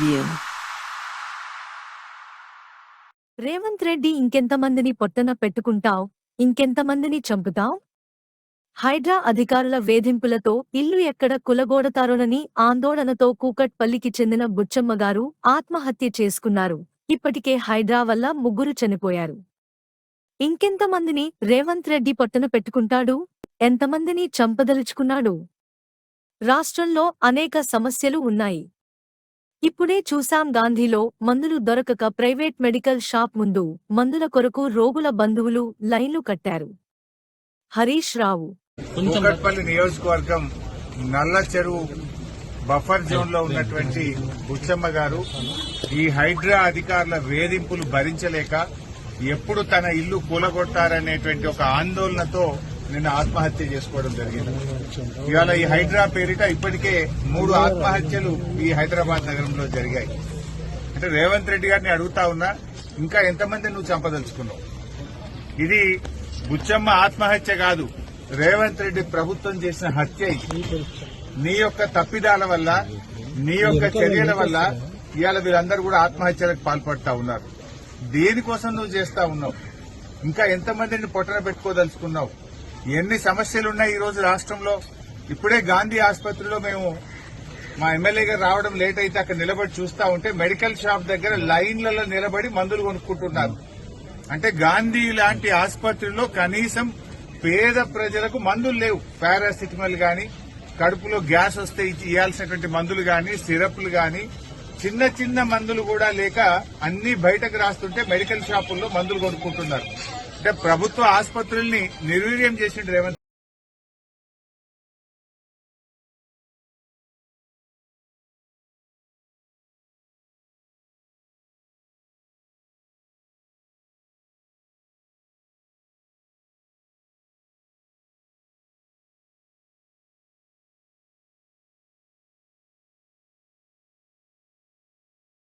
Interview Revanth Reddy ఇంకెంతమందిని పొట్టన పెట్టుకుంటావు? ఇంకెంతమందిని చంపుతావు? హైడ్రా అధికారుల వేధింపులతో ఇల్లు ఎక్కడ కులగోడతారోనని ఆందోళనతో కూకట్పల్లికి చెందిన బుచ్చమ్మగారు ఆత్మహత్య చేసుకున్నారు. ఇప్పటికే హైడ్రా వల్ల ముగ్గురు చనిపోయారు. ఇంకెంతమందిని రేవంత్ రెడ్డి పొట్టన పెట్టుకుంటాడు? ఎంతమందిని చంపదలుచుకున్నాడు? రాష్ట్రంలో అనేక సమస్యలు ఉన్నాయి. ఇప్పుడే చూశాం గాంధీలో మందులు దొరకక ప్రైవేట్ మెడికల్ షాప్ ముందు మందుల కొరకు రోగుల బంధువులు లైన్లు కట్టారు. హరీష్ రావు. కూకట్పల్లి నియోజకవర్గం నల్ల చెరువు బఫర్ జోన్లో ఉన్నటువంటి బుచ్చమ్మ గారు ఈ హైడ్రా అధికారుల వేధింపులు భరించలేక ఎప్పుడు తన ఇల్లు కూలగొట్టారనేటువంటి ఒక ఆందోళనతో నిన్న ఆత్మహత్య చేసుకోవడం జరిగింది. ఇవాళ ఈ హైడ్రా పేరిట ఇప్పటికే మూడు ఆత్మహత్యలు ఈ హైదరాబాద్ నగరంలో జరిగాయి. అంటే రేవంత్ రెడ్డి గారిని అడుగుతా ఉన్నా ఇంకా ఎంతమంది నువ్వు చంపదలుచుకున్నావు? ఇది బుచ్చమ్మ ఆత్మహత్య కాదు రేవంత్ రెడ్డి ప్రభుత్వం చేసిన హత్య నీ యొక్క తప్పిదాల వల్ల నీ యొక్క చర్యల వల్ల ఇవాళ వీళ్ళందరూ కూడా ఆత్మహత్యలకు పాల్పడతా ఉన్నారు. దేనికోసం నువ్వు చేస్తా ఉన్నావు? ఇంకా ఎంతమందిని పొట్టన పెట్టుకోదలుచుకున్నావు? ఎన్ని సమస్యలున్నాయి ఈరోజు రోజు రాష్ట్రంలో? ఇప్పుడే గాంధీ ఆసుపత్రిలో మేము మా ఎమ్మెల్యే గారు రావడం లేట్ అయితే అక్కడ నిలబడి చూస్తా ఉంటే మెడికల్ షాప్ దగ్గర లైన్లలో నిలబడి మందులు కొనుక్కుంటున్నారు. అంటే గాంధీ లాంటి ఆసుపత్రిలో కనీసం పేద ప్రజలకు మందులు లేవు. పారాసిటమాల్ గాని కడుపులో గ్యాస్ వస్తే ఇచ్చి ఇవ్వాల్సినటువంటి మందులు గాని సిరప్లు గాని చిన్న చిన్న మందులు కూడా లేక అన్ని బయటకు రాస్తుంటే మెడికల్ షాపుల్లో మందులు కొనుక్కుంటున్నారు. అంటే ప్రభుత్వ ఆసుపత్రుల్ని నిర్వీర్యం చేసిండు రేవంత్